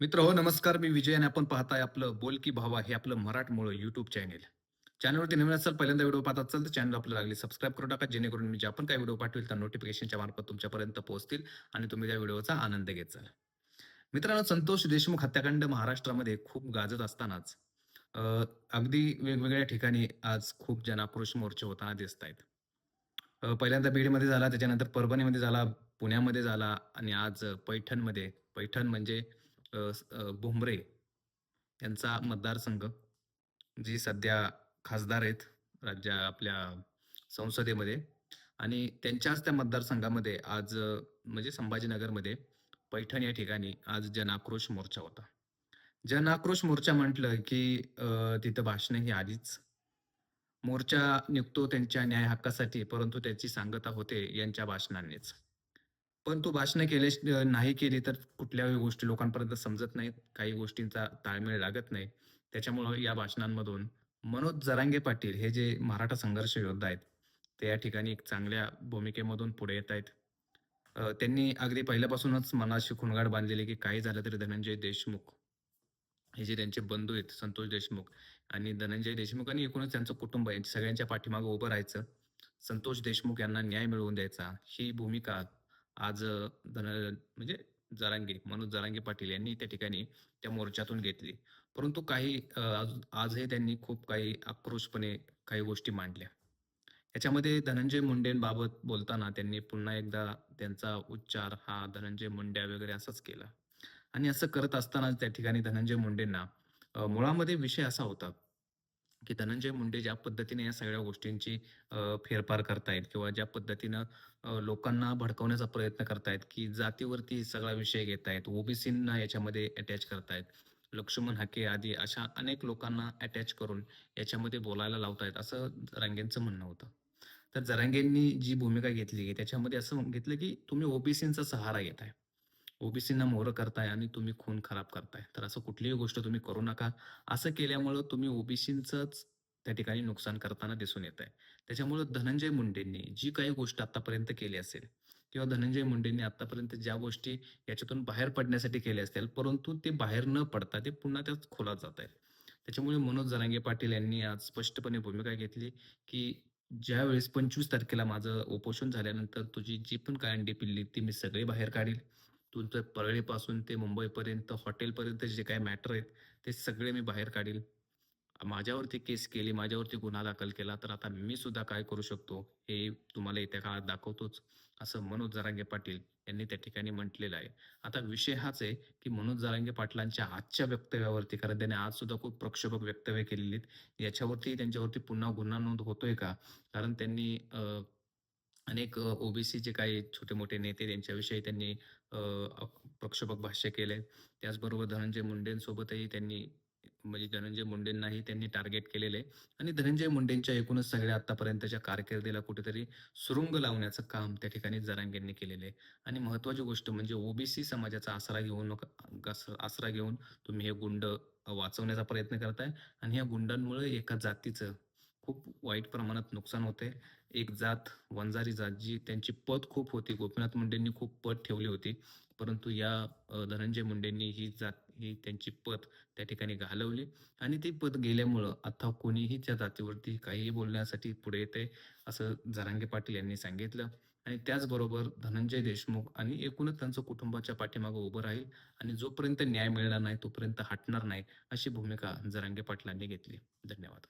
मित्र हो नमस्कार. मी विजय आणि आपण पाहताय आपलं बोल की भावा हे आपलं मराठमोळं युट्यूब चॅनेल चॅनलवरती नवीन असाल पहिल्यांदा व्हिडिओ पाहत असाल तर चॅनल आपल्याला लागली सबस्क्राईब करून टाका. जेणेकरून मी जे आपण काय व्हिडिओ पाठवेल त्या नोटिफिकेशनच्या मार्फत तुमच्यापर्यंत पोहोचतील आणि तुम्ही त्या व्हिडिओचा आनंद घेत मित्रांनो संतोष देशमुख हत्याकांड महाराष्ट्रामध्ये खूप गाजत असतानाच अगदी वेगवेगळ्या ठिकाणी आज खूप जनाक्रोश मोर्चे होताना दिसत आहेत पहिल्यांदा बीडमध्ये झाला त्याच्यानंतर परभणीमध्ये झाला पुण्यामध्ये झाला आणि आज पैठणमध्ये. पैठण म्हणजे भुमरे यांचा मतदारसंघ जी सध्या खासदार आहेत राज्य आपल्या संसदेमध्ये आणि त्यांच्याच त्या मतदारसंघामध्ये आज म्हणजे संभाजीनगरमध्ये पैठण या ठिकाणी आज जनाक्रोश मोर्चा होता. जनाक्रोश मोर्चा म्हटलं की तिथं भाषणं ही आधीच. मोर्चा निघतो त्यांच्या न्याय हक्कासाठी परंतु त्याची सांगता होते यांच्या भाषणांनीच. पण तो भाषणं केले नाही केली तर कुठल्याही गोष्टी लोकांपर्यंत समजत नाहीत. काही गोष्टींचा ताळमेळ लागत नाही. त्याच्यामुळं या भाषणांमधून मनोज जरांगे पाटील हे जे मराठा संघर्ष योद्धा आहेत ते या ठिकाणी एक चांगल्या भूमिकेमधून पुढे येत आहेत. त्यांनी अगदी पहिल्यापासूनच मनाशी खुणगाड बांधलेली की काही झालं तरी धनंजय देशमुख हे जे त्यांचे बंधू आहेत संतोष देशमुख आणि धनंजय देशमुख आणि एकूणच त्यांचं कुटुंब आहे. सगळ्यांच्या पाठीमागे उभं राहायचं. संतोष देशमुख यांना न्याय मिळवून द्यायचा. ही भूमिका आज धन म्हणजे जरांगे मनोज जरांगे पाटील यांनी त्या ठिकाणी त्या मोर्चातून घेतली. परंतु काही आजही त्यांनी खूप काही आक्रोशपणे काही गोष्टी मांडल्या. याच्यामध्ये धनंजय मुंडेंबाबत बोलताना त्यांनी पुन्हा एकदा त्यांचा उच्चार हा धनंजय मुंड्या वगैरे असाच केला. आणि असं करत असताना त्या ठिकाणी धनंजय मुंडेंना मुळामध्ये विषय असा होता की धनंजय मुंडे ज्या पद्धतीने या सगळ्या गोष्टींची फेरफार करतायत किंवा ज्या पद्धतीनं लोकांना भडकवण्याचा प्रयत्न करतायत की जातीवरती सगळा विषय घेत आहेत ओबीसींना याच्यामध्ये अटॅच करतायत लक्ष्मण हाके आदी अशा अनेक लोकांना अटॅच करून याच्यामध्ये बोलायला लावतायत असं जरांगेंचं म्हणणं होतं. तर जरांगेंनी जी भूमिका घेतली त्याच्यामध्ये असं घेतलं की तुम्ही ओबीसींचा सहारा घेताय. ओबीसींना मोहरं करताय आणि तुम्ही खून खराब करताय. तर असं कुठलीही गोष्ट तुम्ही करू नका. असं केल्यामुळं तुम्ही ओबीसींचंच त्या ठिकाणी नुकसान करताना दिसून येत आहे त्याच्यामुळं धनंजय मुंडेंनी जी काही गोष्ट आतापर्यंत केली असेल किंवा धनंजय मुंडेंनी आतापर्यंत ज्या गोष्टी याच्यातून बाहेर पडण्यासाठी केल्या असतील परंतु ते बाहेर न पडता ते पुन्हा त्याच खोलात जात आहे त्याच्यामुळे मनोज जरांगे पाटील यांनी आज स्पष्टपणे भूमिका घेतली की ज्यावेळेस पंचवीस तारखेला माझं उपोषण झाल्यानंतर तुझी जी पण काय अंडी पिल्ली ती मी सगळी बाहेर काढील. तुमचं परळीपासून ते मुंबईपर्यंत हॉटेलपर्यंत जे काही मॅटर आहेत ते सगळे मी बाहेर काढील. माझ्यावरती केस केली माझ्यावरती गुन्हा दाखल केला तर आता मी सुद्धा काय करू शकतो हे तुम्हाला येत्या काळात दाखवतोच असं मनोज जरांगे पाटील यांनी त्या ठिकाणी म्हटलेलं आहे. आता विषय हाच आहे की मनोज जरांगे पाटलांच्या आजच्या वक्तव्यावरती कारण त्याने आज सुद्धा खूप प्रक्षोभक वक्तव्य केलेली आहेत याच्यावरती त्यांच्यावरती पुन्हा गुन्हा नोंद होतोय का? कारण त्यांनी अनेक ओबीसीचे काही छोटे मोठे नेते त्यांच्याविषयी त्यांनी प्रक्षोभक भाष्य केले त्याचबरोबर धनंजय मुंडेंसोबतही त्यांनी म्हणजे धनंजय मुंडेंनाही त्यांनी टार्गेट केलेले आहे. आणि धनंजय मुंडेंच्या एकूणच सगळ्या आतापर्यंतच्या कारकिर्दीला कुठेतरी सुरुंग लावण्याचं काम त्या ठिकाणी जरांगेंनी केलेले आहे. आणि महत्वाची गोष्ट म्हणजे ओबीसी समाजाचा आसरा घेऊन आसरा घेऊन तुम्ही हे गुंड वाचवण्याचा प्रयत्न करताय. आणि ह्या गुंडांमुळे एका जातीचं खूप वाईट प्रमाणात नुकसान होते. एक जात वंजारी जात जी त्यांची पद खूप होती. गोपीनाथ मुंडेंनी खूप पद ठेवली होती. परंतु या धनंजय मुंडेंनी ही जात ही त्यांची पद त्या ठिकाणी घालवली. आणि ती पद गेल्यामुळं आता कोणीही त्या जातीवरती काहीही बोलण्यासाठी पुढे येते असं जरांगे पाटील यांनी सांगितलं. आणि त्याचबरोबर धनंजय देशमुख आणि एकूणच त्यांचं कुटुंबाच्या पाठीमागं उभं राहील आणि जोपर्यंत न्याय मिळणार नाही तोपर्यंत हटणार नाही अशी भूमिका जरांगे पाटलांनी घेतली. धन्यवाद.